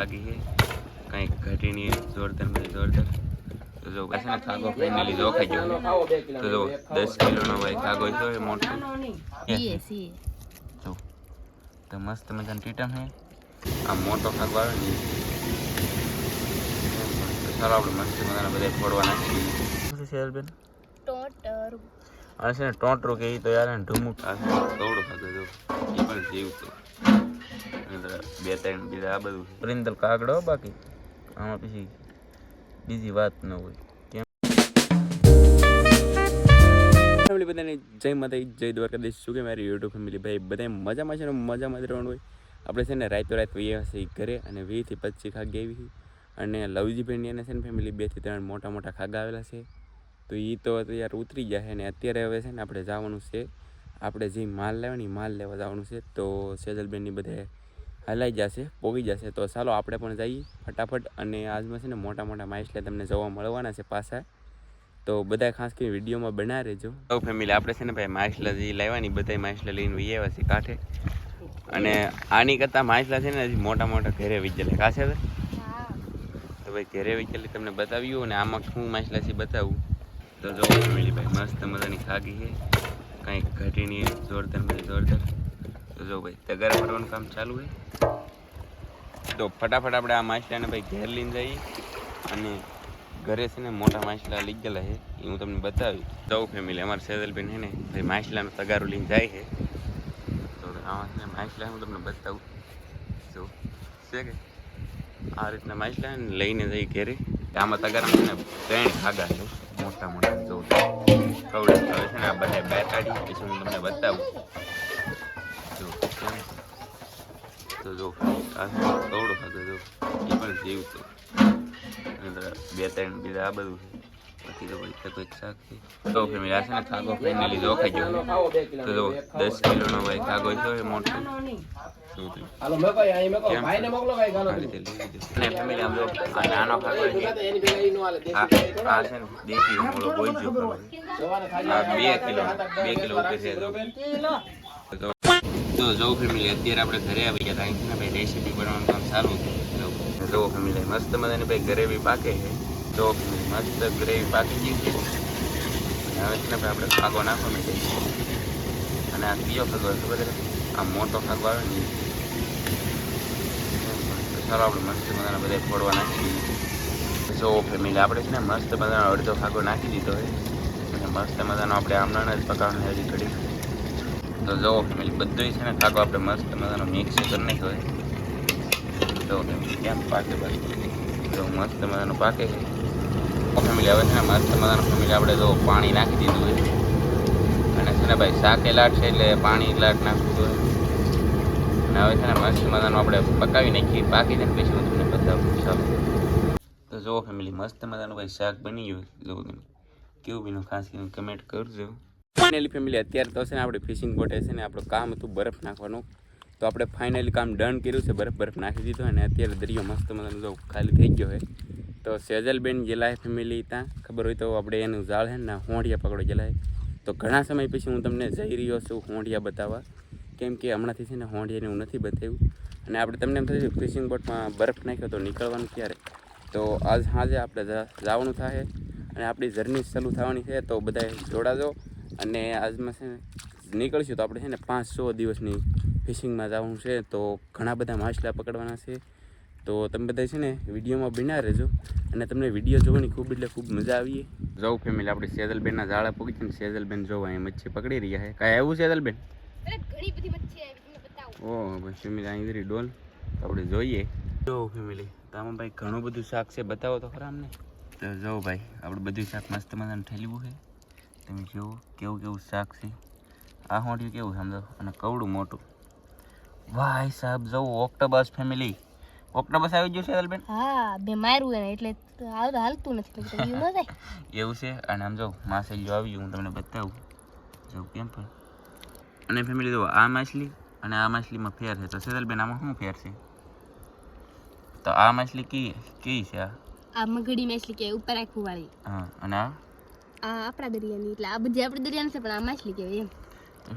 ખાગી છે. કંઈક ઘટીની જોરદારમાં જોરદાર તો જો છે ને ખાગો ફાઇનલી જો ખાઈ ગયો. તો જો દસ કિલોનો ભાઈ ખાગો છે એ મોટો. CA CA. જો. તો મસ્ત મજાનો ટીટમ છે. આ મોટો ખાગો આવે ને તો ચાલો આપણે મસ્ત મજાના બધા ફોડવા નાખીએ શું છે શેરબેન ટોટર. આ છે ને ટોટરો કે ઈ તો યાર ને ઢુમુક. આ છે ને કવડો ખાતો જો. એ પણ જીવતો અને બે ત્રણ બીજા આ બધું. પ્રિંતલ કાગડો બાકી. આમાં પછી બીજી વાત ન હોય. ફેમિલી બધાને જય માતા જય દ્વારકાધીશ. શું કે મારી યુટ્યુબ ફેમિલી ભાઈ? બધા મજામાં છે ને મજામાં જ રહેવાનું હોય. આપણે છે ને રાતો રાત વહીએ હશે ઘરે અને વીસથી પચીસ ખાગ ગઈ અને લવજીભાઈની અને છે ને ફેમિલી બેથી ત્રણ મોટા મોટા ખાગા આવેલા છે. તો એ તો યાર ઉતરી ગયા છે અને અત્યારે હવે છે ને આપણે જવાનું છે. આપણે જે માલ લેવાની માલ લેવા જવાનું છે. તો સેજલબેનની બધે હલાઈ જશે પોગી જશે. તો ચાલો આપણે પણ જઈએ ફટાફટ અને આજમાં છે ને મોટા મોટા માઇસલે તમને જોવા મળવાના છે પાછા. તો બધા ખાસ કરીને વિડીયોમાં બના રહેજો. તો ફેમિલી આપણે છે ને ભાઈ માઇસલા જે લાવવાની બધા માઇસલા લઈને વહી આવ્યા છે કાંઠે. અને આની કરતાં માઇસલા છે ને હજી મોટા મોટા ઘરે વિજેલા કાશે તો તો ભાઈ ઘરે વિજેલી તમને બતાવ્યું અને આમાં શું માઇસલા છે બતાવું. તો જો ફેમિલી ભાઈ મસ્ત મજાની ખાગી છે. કંઈક ઘટીની જોરદાર મજા જોરદાર. જો ભાઈ, તગારા ભરવાનું કામ ચાલુ છે તો ફટાફટ આપણે આ માછલાને ભાઈ ઘેર લઈને જઈએ અને ઘરે છે ને મોટા માછલા લઈ ગયેલા છે. એ હું તમને બતાવી જવું ફેમિલી અમારા સેદલબેન છે ને, ભાઈ માછલાનો તગારો લઈને જાય છે. તો આમાં ને માછલા હું તમને બતાવું. જો, છે કે? આ રીતના માછલા લઈને જઈ ઘેરે. આમાં તગારા ને ત્રણ ખાગા છે. મોટા મોટા. જો, કવડે છે ને આ બધા બહાર કાઢી, પછી હું તમને બતાવું? તો જો આ કવડો ખાધો જો એ પણ જીવતો. અને બે ત્રણ બીજા આ બધું બાકી તો ભાઈ તો કોઈ શાક છે. તો ફેમિલી આ છે ને ખાગો ફેમિલી જો ખાઈ ગયો તો જો દસ કિલોનો ભાઈ ખાગો છે એ મોટો. લીધું. બે કિલો બે કિલો. તો જો ફેમિલી અત્યારે આપણે ઘરે આવી ગયા હતા ને ભાઈ રેસીપી બનાવવાનું કામ સારું છે. જો ફેમિલી મસ્ત મજાની ભાઈ ગ્રેવી પાકે છે. જો ફેમિલી મસ્ત ગ્રેવી પાકી ગઈ છે. હવે છે ને આપણે ખાગો નાખવા માંડીએ અને આ બીજો ફાગો ખબર આ મોટો ખાગો આવે ને. ચાલો આપણે મસ્ત મજાના બધા ફોડવા નાખી જો ફેમિલી આપણે છે ને મસ્ત મજાનો અડધો ખાગો નાખી દીધો છે. અને મસ્ત મજાનો આપણે આમણાને જ પકાવવાનું હજી ઘડી તો જો ફેમિલી બધું છે ને ખાગો આપણે મસ્ત મજાનો મિક્સ કરી નાખ્યો હોય જો ફેમિલી કેમ પાકે બસ? જો, મસ્ત મજાનો પાકે છે. ફેમિલી હવે છે ને, મસ્ત મજાનું ફેમિલી આપણે જો પાણી નાખી દીધું હોય અને છે ને ભાઈ, શાકે લાટ છે એટલે પાણી લાટ નાખવું જોઈએ. અને હવે છે ને મસ્ત મજાનું આપણે પકાવી નાખીએ, પાકી જાય પછી હું તમને બતાવું. ચાલો. તો જો ફેમિલી મસ્ત મજાનું ભાઈ શાક બની ગયું જો કેવું બીનું ખાસ કરીને કમેન્ટ કરજો. ફાઇનલી ફેમિલી અત્યારે તો છે ને આપણે ફિશિંગ બોટે છે ને આપણું કામ હતું બરફ નાખવાનું. તો આપણે ફાઇનલી કામ ડન કર્યું છે, બરફ બરફ નાખી દીધો અને અત્યારે દરિયો મસ્ત જો ખાલી થઈ ગયો છે. તો સેજલબેન ગયેલા ફેમિલી ત્યાં. ખબર હોય તો આપણે એનું ઝાડ છે ને હોંડિયા પકડો ગયેલા તો ઘણા સમય પછી હું તમને જઈ રહ્યો છું હોંડિયા બતાવવા. કેમ કે હમણાંથી છે ને હોંડિયાને હું નથી બતાવ્યું. અને આપણે તમને એમ થયું ફિશિંગ બોટમાં બરફ નાખ્યો તો નીકળવાનું ક્યારે? તો આજ સાંજે આપણે જવાનું થાય અને આપણી જર્ની ચાલુ થવાની છે, તો બધાએ જોડાજો. અને આજમાં છે ને નીકળશું તો આપણે છે ને પાંચસો દિવસની ફિશિંગમાં જવાનું છે તો ઘણા બધા માછલા પકડવાના છે. તો તમે બધા છે ને વિડીયોમાં બિના રહેજો અને તમને વીડિયો જોવાની ખૂબ એટલે ખૂબ મજા આવી જવું ફેમિલી આપણે સેજલબેનના ઝાડા પૂગી છે ને સેજલબેન જોવા અહીં મચ્છી પકડી રહ્યા છે. કાંઈ આવ્યું સેજલબેન? ઘણી બધી મચ્છી આવી તમને ઓ ભાઈ ફેમિલી અહીં ડોલ. આપણે જોઈએ. જો ફેમિલી તો ભાઈ ઘણું બધું શાક છે બતાવો તો ખરા અમને. તો જો ભાઈ આપણે બધું શાક મસ્ત મજાનું ઠેલવું છે. તમે જુઓ કેવું કેવું શાક છે? આ હોંઠિયું કેવું સમજો અને કવડું મોટું. ભાઈ સાહેબ જવું ઓક્ટોબસ ફેમિલી ઓક્ટોબસ આવી ગયું છે અલબેન? હા બે માર્યું એને એટલે હાલ હાલતું નથી એવું છે? અને આમ જો માછલીઓ આવી હું તમને બતાવું. જો કેમ પણ અને ફેમિલી જો આ માછલી અને આ માછલીમાં ફેર છે. તો સેદલબેન આમાં શું ફેર છે? તો આ માછલી કી કઈ છે આ? આ મગડી માછલી કે ઉપર આખું વાળી. હા અને આ? આ આપણા દરિયાની એટલે આ બધી આપણી દરિયાની છે પણ આ માછલી કહેવાય એમ.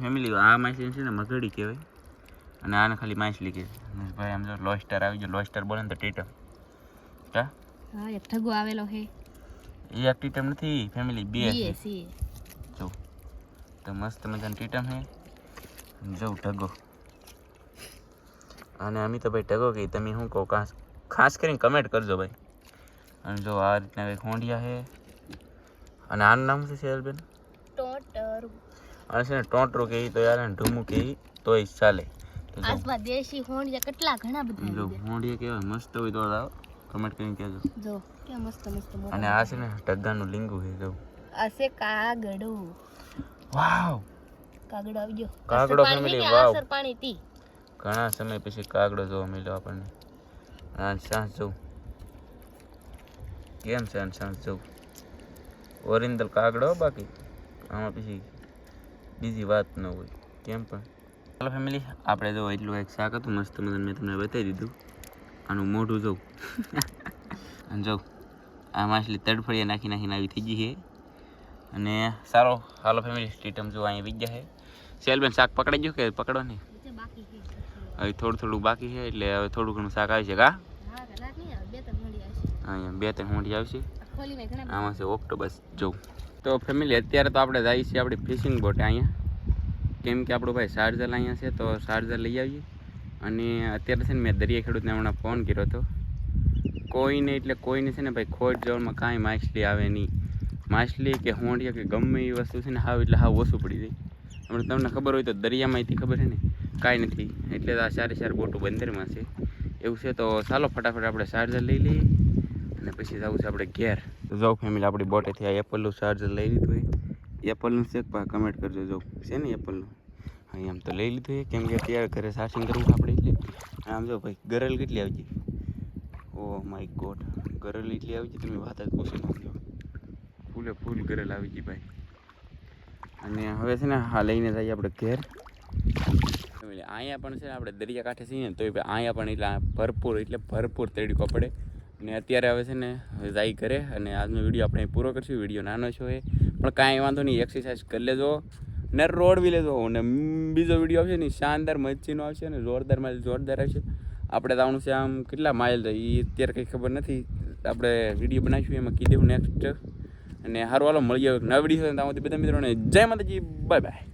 ફેમિલી આ માછલી છે ને મગડી કહેવાય. અને આને ખાલી માછલી કે ભાઈ આમ જો લોસ્ટર આવી ગયો. લોસ્ટર બોલે ને તો ટીટમ. કા? હા એક ઠગો આવેલો છે. એ એક ટીટમ નથી ફેમિલી બે છે. જો. તો મસ્ત મજાનું ટીટમ હે જો ઢગો. અને અમે તો ભાઈ ઢગો કહી તમે શું કહો? ખાસ ખાસ કરીને કમેન્ટ કરજો ભાઈ. અને જો આ રીતના કંઈક હોંડિયા છે. અને આનું નામ શું છે બેન ટોટરું. અને છે ને ટોટરો કહે તો યાર અને ઢુમું કહે તોય ચાલે. આસમાં દેશી હોંડિયા કેટલા ઘણા બધા જો હોંડિયા કેવા મસ્ત હોય તો કમેન્ટ કરીને કહેજો. જો કે મસ્ત મસ્ત અને આ છે ને ઢગ્ગાનું લીંગુ છે જો. આ છે કાગડો. વાવ! કાગડો આવી ગયો. કાગડો કે વાવ. પાણી તી? ઘણા સમય પછી કાગડો જોવા મળ્યો આપણને. આ સાંજ જવું કેમ છે સાંજ જવું ઓરિજિનલ કાગડો બાકી આમાં પછી બીજી વાત ન હોય. કેમ પણ? ચાલો ફેમિલી આપણે જો એટલું એક શાક હતું મસ્ત મજાનું મેં તમને બતાવી દીધું. આનું મોઢું જોઉં. અને જો આ માછલી તડફળીએ નાખી નાખીને આવી થઈ ગઈ છે. અને સારો હાલો ફેમિલી સ્ટીટમ જો અહીંયા વીજ છે. સેલબેન શાક પકડાઈ ગયું કે પકડો નહીં? હવે થોડું થોડું બાકી છે એટલે હવે થોડું ઘણું શાક આવી છે કા? અહીંયા બે ત્રણ હોંડી આવશે. આમાં છે ઓક્ટોબસ જોઉં તો ફેમિલી અત્યારે તો આપણે જઈએ છીએ આપણી ફિશિંગ બોટે અહીંયા. કેમ કે આપણું ભાઈ ચાર્જર અહીંયા છે, તો ચાર્જર લઈ આવીએ. અને અત્યારે છે ને મેં દરિયા ખેડૂતને હમણાં ફોન કર્યો હતો. કોઈને એટલે કોઈને છે ને ભાઈ ખોટ જવામાં કાંઈ માછલી આવે નહીં. માછલી કે હોંડિયા કે ગમે એ વસ્તુ છે ને હાવ એટલે હાવ ઓછું પડી જાય. હમણાં તમને ખબર હોય તો દરિયામાંથી ખબર છે ને? કાંઈ નથી. એટલે આ સારી સારી બોટું બંદરમાં છે. એવું છે તો ચાલો ફટાફટ આપણે ચાર્જર લઈ લઈએ. અને પછી જવું છે આપણે ઘેર. તો ફેમિલી આપણી બોટેથી આ એપલનું ચાર્જર લઈ લીધું હોય એપલનું છે પા કમેન્ટ કરજો જો. છે ને એપલનું હા આમ તો લઈ લીધું છે કેમ કે અત્યારે ઘરે ચાર્જિંગ કરવું આપણે એટલે. આમ જો ભાઈ, ગરલ કેટલી આવી ગઈ ઓ માય ગોડ ગરલ એટલી આવી ગઈ તમે વાત જ પૂછી નાખજો ફૂલે ફૂલ ગરલ આવી ગઈ ભાઈ. અને હવે છે ને હા, લઈને જઈએ આપણે ઘેર. અહીંયા પણ છે આપણે દરિયાકાંઠે છીએ ને તો અહીંયા પણ એટલે ભરપૂર એટલે ભરપૂર તડકો પડે. અને અત્યારે હવે છે ને જાય ઘરે અને આજનો વીડિયો આપણે પૂરો કરશું. વીડિયો નાનો છો એ. પણ કાંઈ વાંધો નહીં એક્સરસાઇઝ કરી લેજો. ને રોડ બી લેજો અને બીજો વીડિયો આવશે ને, શાનદાર મચ્છીનો આવશે ને જોરદારમાં જોરદાર આવશે. આપણે જવાનું છે આમ કેટલા માઇલ એ અત્યારે કંઈ ખબર નથી. આપણે વીડિયો બનાવીશું, એમાં કીધું નેક્સ્ટ અને સારું, હાલો, મળીએ નવા વીડિયો સાથે. બધા મિત્રોને જય માતાજી બાય બાય